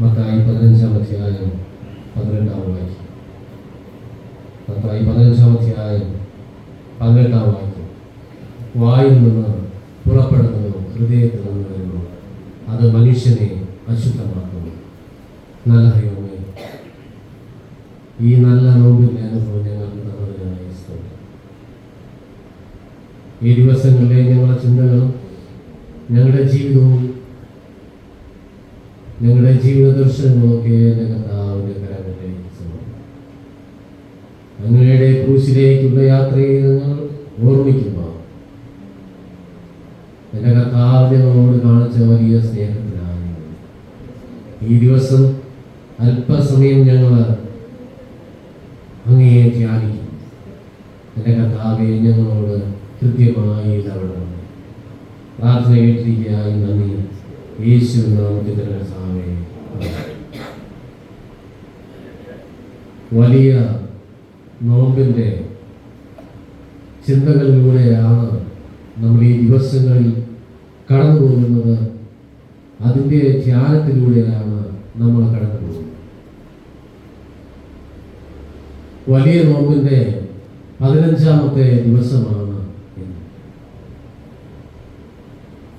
മത്തായി പതിനഞ്ചാം അധ്യായം പതിനെട്ടാം വാക്യം. മത്തായി പതിനഞ്ചാം അധ്യായം പതിനെട്ടാം വാക്യം. വായിൽ നിന്ന് പുറപ്പെടുന്നതോ ഹൃദയത്തിൽ നിന്ന് വരുന്നു. അത് മനുഷ്യനെ അശുദ്ധമാക്കുന്നു. നല്ല ദൈവമേ ഈ നല്ല നോമ്പിന്റെ അനുഭവം ഞങ്ങൾക്ക് തന്നതിനായി ഈ ദിവസങ്ങളിലെ ഞങ്ങളുടെ ചിന്തകളും ഞങ്ങളുടെ ജീവിതവും ഞങ്ങളുടെ ജീവിത ദർശനങ്ങളൊക്കെ എന്റെ കർത്താവിന്റെ സമർപ്പിക്കുന്നു അങ്ങയുടെ ക്രൂശിലേക്കുള്ള യാത്രയെ ഞങ്ങൾ ഓർമ്മിക്കുമ്പോൾ എന്റെ കർത്താവ് ഞങ്ങളോട് കാണിച്ച വലിയ സ്നേഹത്തിലാണ് ഈ ദിവസം അല്പസമയം ഞങ്ങൾ അങ്ങയെ ധ്യാനിക്കും. എന്റെ കർത്താവെ ഞങ്ങളോട് കൃത്യമായി ഇടപെടണം. പ്രാർത്ഥന കേട്ടിരിക്കുകയായി നന്ദി. യേശു നാമത്തിൽ വലിയ നോമ്പിന്റെ ചിന്തകളിലൂടെയാണ് നമ്മൾ ഈ ദിവസങ്ങളിൽ കടന്നു പോകുന്നത്. അതിന്റെ ധ്യാനത്തിലൂടെയാണ് നമ്മൾ കടന്നു പോകുന്നത്. വലിയ നോമ്പിന്റെ പതിനഞ്ചാമത്തെ ദിവസമാണ്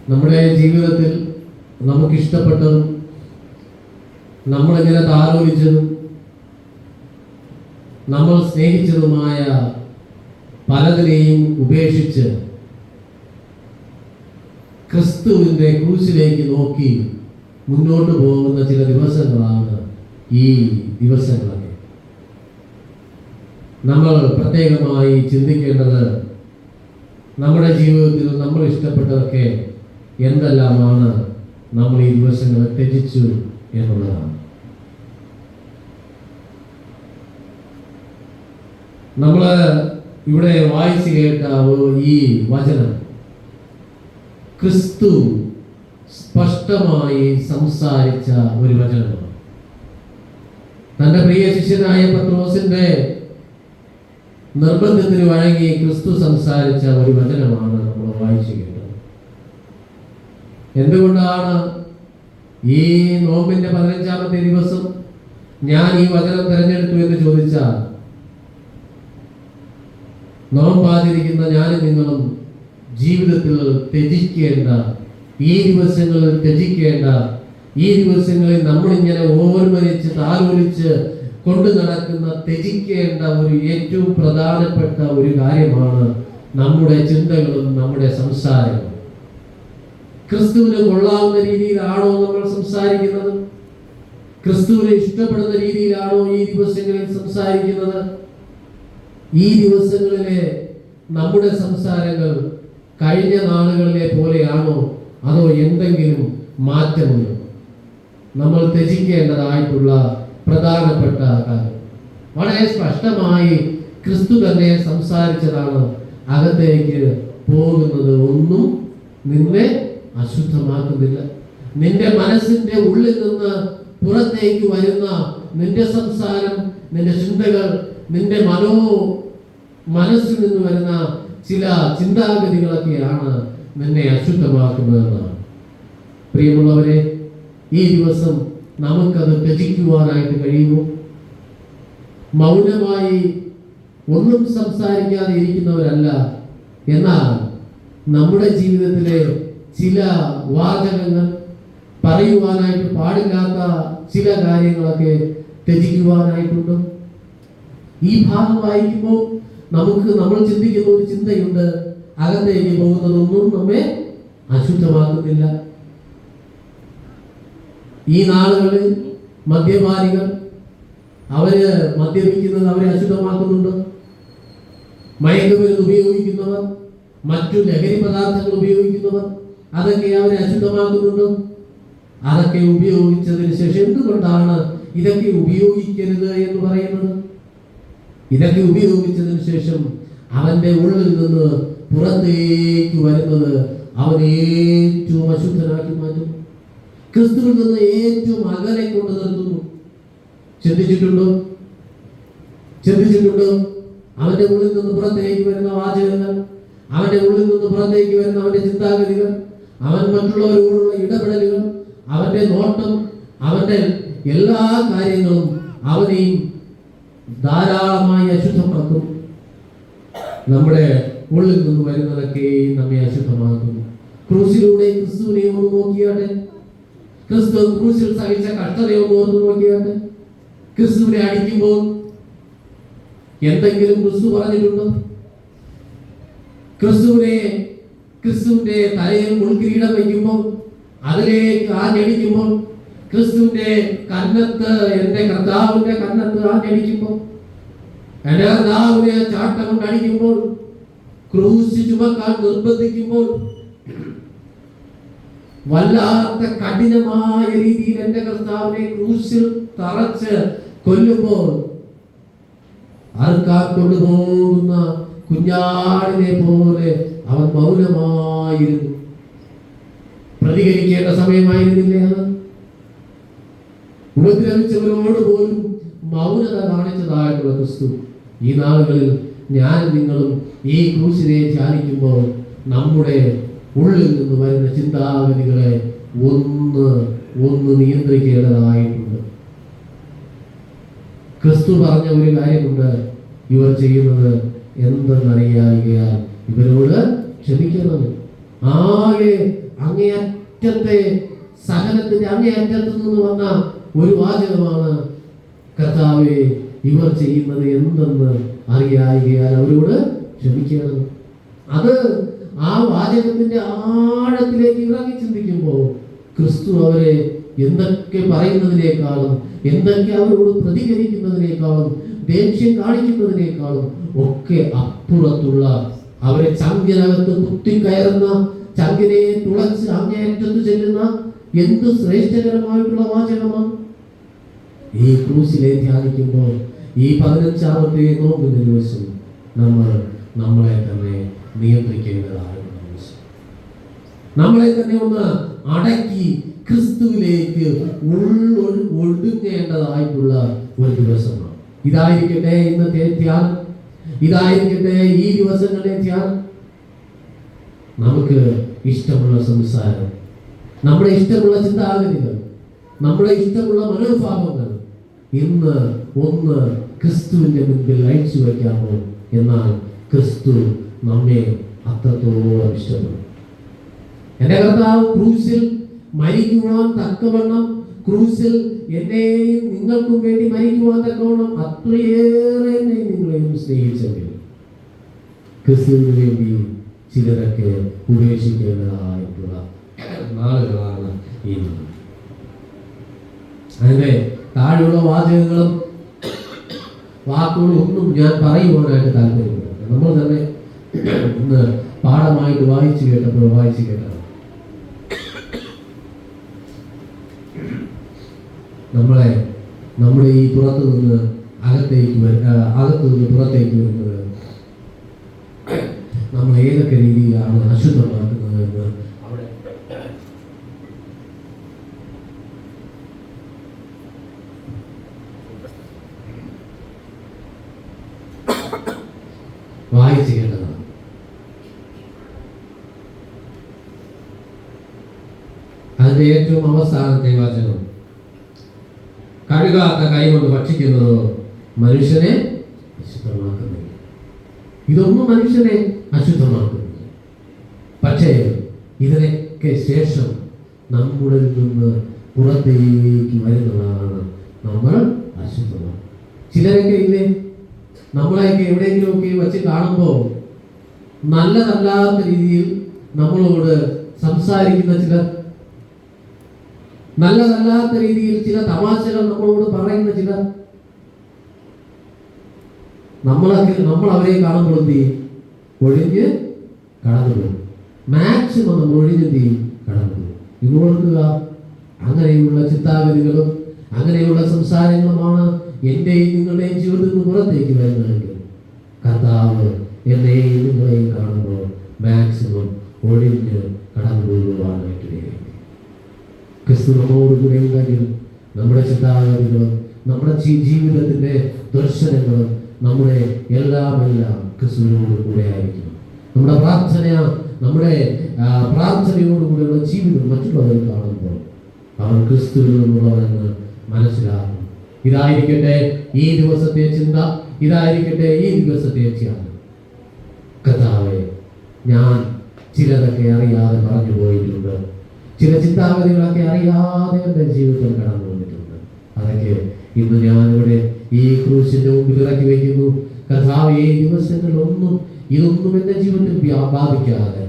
നമ്മുടെ ജീവിതത്തിൽ നമുക്കിഷ്ടപ്പെട്ടതും നമ്മളെങ്ങനെ താലോലിച്ചതും നമ്മൾ സ്നേഹിച്ചതുമായ പലതിനെയും ഉപേക്ഷിച്ച് ക്രിസ്തുവിന്റെ ക്രൂശിലേക്ക് നോക്കി മുന്നോട്ട് പോകുന്ന ചില ദിവസങ്ങളാണ് ഈ ദിവസങ്ങളൊക്കെ. നമ്മൾ പ്രത്യേകമായി ചിന്തിക്കേണ്ടത് നമ്മുടെ ജീവിതത്തിൽ നമ്മൾ ഇഷ്ടപ്പെട്ടതൊക്കെ എന്തെല്ലാമാണ്? നമ്മൾ ഈ ദിവസങ്ങളെ ത്യജിച്ചു എന്നുള്ളതാണ്. നമ്മൾ ഇവിടെ വായിച്ചു കേട്ട ഈ വചനം ക്രിസ്തു സ്പഷ്ടമായി സംസാരിച്ച ഒരു വചനമാണ്. തന്റെ പ്രിയ ശിഷ്യനായ പത്രോസിന്റെ നിർബന്ധത്തിന് വഴങ്ങി ക്രിസ്തു സംസാരിച്ച ഒരു വചനമാണ് നമ്മൾ വായിച്ചു എന്തുകൊണ്ടാണ് ഈ നോമ്പിന്റെ പതിനഞ്ചാമത്തെ ദിവസം ഞാൻ ഈ വചനം തിരഞ്ഞെടുത്തു എന്ന് ചോദിച്ചാൽ നോമ്പാതിരിക്കുന്ന ഞാനും നിങ്ങളും ജീവിതത്തിൽ ത്യജിക്കേണ്ട ഈ ദിവസങ്ങളിൽ ത്യജിക്കേണ്ട ഈ ദിവസങ്ങളിൽ നമ്മളിങ്ങനെ ഓർമ്മരിച്ച് താലോലിച്ച് കൊണ്ടു നടക്കുന്ന ത്യജിക്കേണ്ട ഒരു ഏറ്റവും പ്രധാനപ്പെട്ട ഒരു കാര്യമാണ് നമ്മുടെ ചിന്തകളും നമ്മുടെ സംസാരങ്ങളും. ക്രിസ്തുവിന് കൊള്ളാവുന്ന രീതിയിലാണോ നമ്മൾ സംസാരിക്കുന്നത്? ക്രിസ്തുവിനെ ഇഷ്ടപ്പെടുന്ന രീതിയിലാണോ ഈ ദിവസങ്ങളിൽ സംസാരിക്കുന്നത്? ഈ ദിവസങ്ങളിലെ നമ്മുടെ സംസാരങ്ങൾ കഴിഞ്ഞ നാളുകളിലെ പോലെയാണോ? അതോ എന്തെങ്കിലും മാറ്റമുണ്ടോ? നമ്മൾ ത്യജിക്കേണ്ടതായിട്ടുള്ള പ്രധാനപ്പെട്ട കാര്യം. വളരെ സ്പഷ്ടമായി ക്രിസ്തു തന്നെ സംസാരിച്ചതാണ് അകത്തേക്ക് പോകുന്നത്. ഒന്നും നിന്നെ അശുദ്ധമാക്കുന്നില്ല. നിന്റെ മനസ്സിന്റെ ഉള്ളിൽ നിന്ന് പുറത്തേക്ക് വരുന്ന നിന്റെ സംസാരം നിന്റെ ചിന്തകൾ നിന്റെ മനോ മനസ്സിൽ നിന്ന് വരുന്ന ചില ചിന്താഗതികളൊക്കെയാണ് നിന്നെ അശുദ്ധമാക്കുന്നതെന്നാണ് പ്രിയമുള്ളവരെ ഈ ദിവസം നമുക്കത് ത്യജിക്കുവാനായിട്ട് കഴിയുമോ? മൗനമായി ഒന്നും സംസാരിക്കാതെ ഇരിക്കുന്നവരല്ല. എന്നാൽ നമ്മുടെ ജീവിതത്തിലെ ചില വാചകങ്ങൾ പറയുവാനായിട്ട് പാടില്ലാത്ത ചില കാര്യങ്ങളൊക്കെ ത്യജിക്കുവാനായിട്ടുണ്ട്. ഈ ഭാഗം വായിക്കുമ്പോൾ നമുക്ക് നമ്മൾ ചിന്തിക്കുന്ന ഒരു ചിന്തയുണ്ട്. അകത്തേക്ക് പോകുന്നതൊന്നും നമ്മെ അശുദ്ധമാക്കുന്നില്ല. ഈ നാളുകളിൽ മദ്യപാനികൾ അവർ മദ്യപിക്കുന്നത് അവരെ അശുദ്ധമാക്കുന്നുണ്ട്. മയക്കുമരുന്ന് ഉപയോഗിക്കുന്നവർ മറ്റു ലഹരി പദാർത്ഥങ്ങൾ ഉപയോഗിക്കുന്നവർ അതൊക്കെ അവരെ അശുദ്ധമാക്കുന്നുണ്ട് അതൊക്കെ ഉപയോഗിച്ചതിന് ശേഷം എന്തുകൊണ്ടാണ് ഇതൊക്കെ ഉപയോഗിക്കരുത് എന്ന് പറയുന്നത്? ഇതൊക്കെ ഉപയോഗിച്ചതിന് ശേഷം അവന്റെ ഉള്ളിൽ നിന്ന് പുറത്തേക്ക് വരുന്നത് അവനെ ഏറ്റവും അശുദ്ധനാക്കി മാറ്റും ക്രിസ്തുവിൽ നിന്ന് ഏറ്റവും അകലെ കൊണ്ട് നിർത്തുന്നു. ചിന്തിച്ചിട്ടുണ്ടോ ചിന്തിച്ചിട്ടുണ്ടോ അവന്റെ ഉള്ളിൽ നിന്ന് പുറത്തേക്ക് വരുന്ന വാചകങ്ങൾ അവന്റെ ഉള്ളിൽ നിന്ന് പുറത്തേക്ക് വരുന്ന അവന്റെ ചിന്താഗതികൾ അവൻ മറ്റുള്ളവരോടുള്ള ഇടപെടലുകൾ അവന്റെ നോട്ടം അവന്റെ എല്ലാ കാര്യങ്ങളും അവനെയും ധാരാളമായി അശുദ്ധമാക്കും. നമ്മുടെ ഉള്ളിൽ നിന്ന് വരുന്നതൊക്കെ നമ്മെ അശുദ്ധമാക്കും. ക്രൂസിലൂടെ ക്രിസ്തുവിനെ ഒന്ന് നോക്കിയാട്ടെ. ക്രിസ്തു ക്രൂസിൽ സഹിച്ച കഷ്ടതയെ ഒന്ന് നോക്കിയാട്ടെ. ക്രിസ്തുവിനെ അടിക്കുമ്പോൾ എന്തെങ്കിലും ക്രിസ്തു പറഞ്ഞിട്ടുണ്ടോ? ക്രിസ്തുവിനെ ക്രിസ്തുവിന്റെ തലയിൽ മുൾക്കിരീടം വയ്ക്കുമ്പോൾ അതിലേക്ക് ആഞ്ഞടിക്കുമ്പോൾ ക്രിസ്തുവിന്റെ കന്നത്ത് എന്റെ കർത്താവിന്റെ കന്നത്ത് ആഞ്ഞടിക്കുമ്പോൾ എന്റെ കർത്താവിനെ ചാട്ടം കൊണ്ട് അടിക്കുമ്പോൾ ക്രൂശ് ചുമക്കാൻ നിർബന്ധിക്കുമ്പോൾ വല്ലാത്ത കഠിനമായ രീതിയിൽ എന്റെ കർത്താവിനെ ക്രൂശിൽ തറച്ച് കൊല്ലുമ്പോൾ ആർക്കാ കൊണ്ടുപോകുന്ന കുഞ്ഞാടിനെ പോലെ അവൻ മൗനമായിരുന്നു. പ്രതികരിക്കേണ്ട സമയമായിരുന്നില്ലേ ഉപദ്രവിച്ചവരോട് പോലും മൗനത കാണിച്ചതായിട്ടുള്ള ക്രിസ്തു ഈ നാളുകളിൽ ഞാൻ നിങ്ങളും ഈ ക്രൂശിനെ ധ്യാനിക്കുമ്പോൾ നമ്മുടെ ഉള്ളിൽ നിന്ന് വരുന്ന ചിന്താഗതികളെ ഒന്ന് ഒന്ന് നിയന്ത്രിക്കേണ്ടതായിട്ടുണ്ട്. ക്രിസ്തു പറഞ്ഞ ഒരു കാര്യമുണ്ട്. ഇവർ ചെയ്യുന്നത് എന്തെന്നറിയായികയാൽ ഇവരോട് ക്ഷമിക്കണം ആകെ അങ്ങേയറ്റത്തെ സഹനത്തിന്റെ അങ്ങേയറ്റത്ത് നിന്ന് വന്ന ഒരു വാചകമാണ് കർത്താവെ ഇവർ ചെയ്യുന്നത് എന്തെന്ന് അറിയായികയാൽ അവരോട് ക്ഷമിക്കണം. അത് ആ വാചകത്തിന്റെ ആഴത്തിലേക്ക് ഇറങ്ങി ചിന്തിക്കുമ്പോൾ ക്രിസ്തു അവരെ എന്തൊക്കെ പറയുന്നതിനേക്കാളും എന്തൊക്കെ അവരോട് പ്രതികരിക്കുന്നതിനേക്കാളും ദേഷ്യം കാണിക്കുന്നതിനേക്കാളും ഒക്കെ അപ്പുറത്തുള്ള അവരെ ചാമ്പ്യനകത്ത് കുത്തിക്കയറുന്ന ചങ്കിനെ തുളച്ച് അങ്ങേറ്റത്ത് ചെല്ലുന്ന എന്ത് ശ്രേഷ്ഠകരമായിട്ടുള്ള വാചകമാണ്? ഈ ക്രൂസിലെ ധ്യാനിക്കുമ്പോൾ ഈ പതിനഞ്ചാമത്തെ നോമ്പിന്റെ ദിവസം നമ്മൾ നമ്മളെ തന്നെ നിയന്ത്രിക്കേണ്ടതായിട്ടുള്ള ദിവസം നമ്മളെ തന്നെ ഒന്ന് അടക്കി ക്രിസ്തുവിലേക്ക് ഉള്ളൊഴു ഒഴുകേണ്ടതായിട്ടുള്ള ഒരു ദിവസമാണ്. ഇതായിരിക്കട്ടെ ഇന്നത്തെ ധ്യാനം ഇതായിരിക്കട്ടെ ഈ ദിവസങ്ങളിലെ ധ്യാനം. നമുക്ക് ഇഷ്ടമുള്ള സംസാരം നമ്മുടെ ഇഷ്ടമുള്ള ചിന്താഗതികൾ നമ്മുടെ ഇഷ്ടമുള്ള മനോഭാവങ്ങൾ ഇന്ന് ഒന്ന് ക്രിസ്തുവിന്റെ മുൻപിൽ അയച്ചു വയ്ക്കാമോ എന്നാൽ ക്രിസ്തു നമ്മെ അത്രത്തോളം ഇഷ്ടപ്പെടും. എന്റെ കർത്താവ് ക്രൂസിൽ മരിക്കുവാൻ തക്കവണ്ണം ക്രൂശിൽ എന്നെയും നിങ്ങൾക്കും വേണ്ടി മരിക്കുവാൻ തക്കവണ്ണം അത്രയേറെ നിങ്ങളെയും സ്നേഹിച്ചെങ്കിൽ ക്രിസ്തുവിന് വേണ്ടി ചിലരൊക്കെ ഉപേക്ഷിക്കേണ്ടതായിട്ടുള്ള നാളുകളാണ് ഈ നാൾ. അതിന്റെ താഴെയുള്ള വാചകങ്ങളും വാക്കുകളും ഒന്നും ഞാൻ പറയുവാനായിട്ട് താല്പര്യമില്ല നമ്മൾ തന്നെ ഇന്ന് പാഠമായിട്ട് വായിച്ചു കേട്ടപ്പോൾ വായിച്ചു കേട്ടത് നമ്മളെ നമ്മുടെ ഈ പുറത്തു നിന്ന് അകത്തേക്ക് അകത്തു നിന്ന് പുറത്തേക്ക് വരുന്നത് നമ്മൾ ഏതൊക്കെ രീതിയിലാണ് അശുദ്ധമാക്കുന്നത് എന്ന് അവിടെ വായിച്ചു കേട്ടതാണ്. അതിന്റെ ഏറ്റവും അവസാനത്തെ വചനം. കഴുകാത്ത കൈകൊണ്ട് ഭക്ഷിക്കുന്നതോ മനുഷ്യനെ അശുദ്ധമാക്കുന്നില്ല. ഇതൊന്നും മനുഷ്യനെ അശുദ്ധമാക്കുന്നില്ല. പക്ഷേ ഇതിനൊക്കെ ശേഷം നമ്മുടെ നിന്ന് പുറത്തേക്ക് വരുന്നതാണ് നമ്മൾ അശുദ്ധമാണ് ചിലരൊക്കെ ഇല്ലേ? നമ്മളെയൊക്കെ എവിടെയെങ്കിലുമൊക്കെ വെച്ച് കാണുമ്പോൾ നല്ലതല്ലാത്ത രീതിയിൽ നമ്മളോട് സംസാരിക്കുന്ന ചിലർ നല്ലതല്ലാത്ത രീതിയിൽ ചില തമാശകൾ നമ്മളോട് പറയുന്ന ചിലർ നമ്മളൊക്കെ നമ്മൾ അവരെ കാണുമ്പോൾ എന്ത് ചെയ്യും? ഒഴിഞ്ഞ് കടന്നു പോകും. മാക്സിമം നമ്മൾ ഒഴിഞ്ഞ് എന്ത് ചെയ്യും? കടന്നു പോകും. ഇത് ഓർക്കുക. അങ്ങനെയുള്ള ചിന്താഗതികളും അങ്ങനെയുള്ള സംസാരങ്ങളുമാണ് എന്റെയും നിങ്ങളുടെയും ജീവിതത്തിൽ നിന്ന് പുറത്തേക്ക് വരുന്നതെങ്കിൽ കർത്താവ് എന്നെയും നിങ്ങളെയും കാണുമ്പോൾ മാക്സിമം ഒഴിഞ്ഞ് ക്രിസ്തു നമ്മോടുകൂടെ ഉണ്ടെങ്കിലും നമ്മുടെ ചിന്താഗതികളും നമ്മുടെ ജീവിതത്തിന്റെ ദർശനങ്ങളും നമ്മുടെ എല്ലാം എല്ലാം ക്രിസ്തുവിനോട് കൂടെ ആയിരിക്കും നമ്മുടെ പ്രാർത്ഥന നമ്മുടെ പ്രാർത്ഥനയോടുകൂടെയുള്ള ജീവിതം മറ്റുള്ളവർ കാണുമ്പോൾ അവൻ ക്രിസ്തുവിൽ നിന്നുള്ളവരെന്ന് മനസ്സിലാക്കും. ഇതായിരിക്കട്ടെ ഈ ദിവസത്തെ ചിന്ത ഇതായിരിക്കട്ടെ ഈ ദിവസത്തെ ധ്യാനം. കഥാവെ ഞാൻ ചിലതൊക്കെ അറിയാതെ പറഞ്ഞു പോയിട്ടുണ്ട് ചില ചിന്താഗതികളൊക്കെ അറിയാതെ എന്റെ ജീവിതത്തിൽ കടന്നു വന്നിട്ടുണ്ട് അതൊക്കെ ഇന്ന് ഞാനിവിടെ ഈ ക്രൂശിന്റെ മുമ്പിൽ ഇറക്കി വയ്ക്കുന്നു കഥാവ് ഈ ദിവസങ്ങളിലൊന്നും ഇതൊന്നും എന്റെ ജീവിതത്തിൽ ബാധിക്കാതെ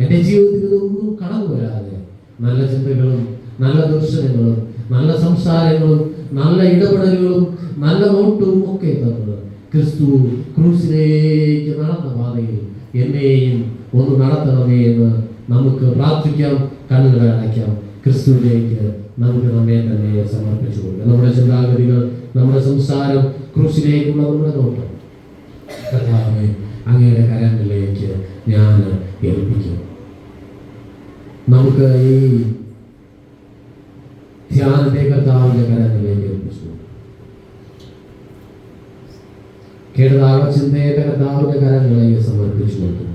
എന്റെ ജീവിതത്തിൽ ഇതൊന്നും കടന്നു വരാതെ നല്ല ചിന്തകളും നല്ല ദർശനങ്ങളും നല്ല സംസാരങ്ങളും നല്ല ഇടപെടലുകളും നല്ല നോട്ടവും ഒക്കെ തന്നത് ക്രിസ്തു ക്രൂസിലേക്ക് നടന്ന പാതയിൽ എന്നെയും ഒന്ന് നടത്തണമേ എന്ന് നമുക്ക് പ്രാർത്ഥിക്കാം കണ്ണുകളെ അടയ്ക്കാം ക്രിസ്തുവിലേക്ക് നമുക്ക് നമ്മെ തന്നെ സമർപ്പിച്ചു കൊടുക്കാം നമ്മുടെ ചിന്താഗതികൾ നമ്മുടെ സംസാരം ക്രൂശിലേക്കുള്ള നമ്മുടെ നോട്ടം. കർത്താവെ അങ്ങയുടെ കരങ്ങളിലേക്ക് ഞാൻ ഏൽപ്പിക്കും. നമുക്ക് ഈ ധ്യാനത്തെ കർത്താവിന്റെ കരങ്ങളിലേക്ക് ഏൽപ്പിച്ചു കേട്ടതാവ ചിന്തയുടെ കർത്താവിന്റെ കരങ്ങളിലേക്ക് സമർപ്പിച്ചു കൊടുക്കുന്നു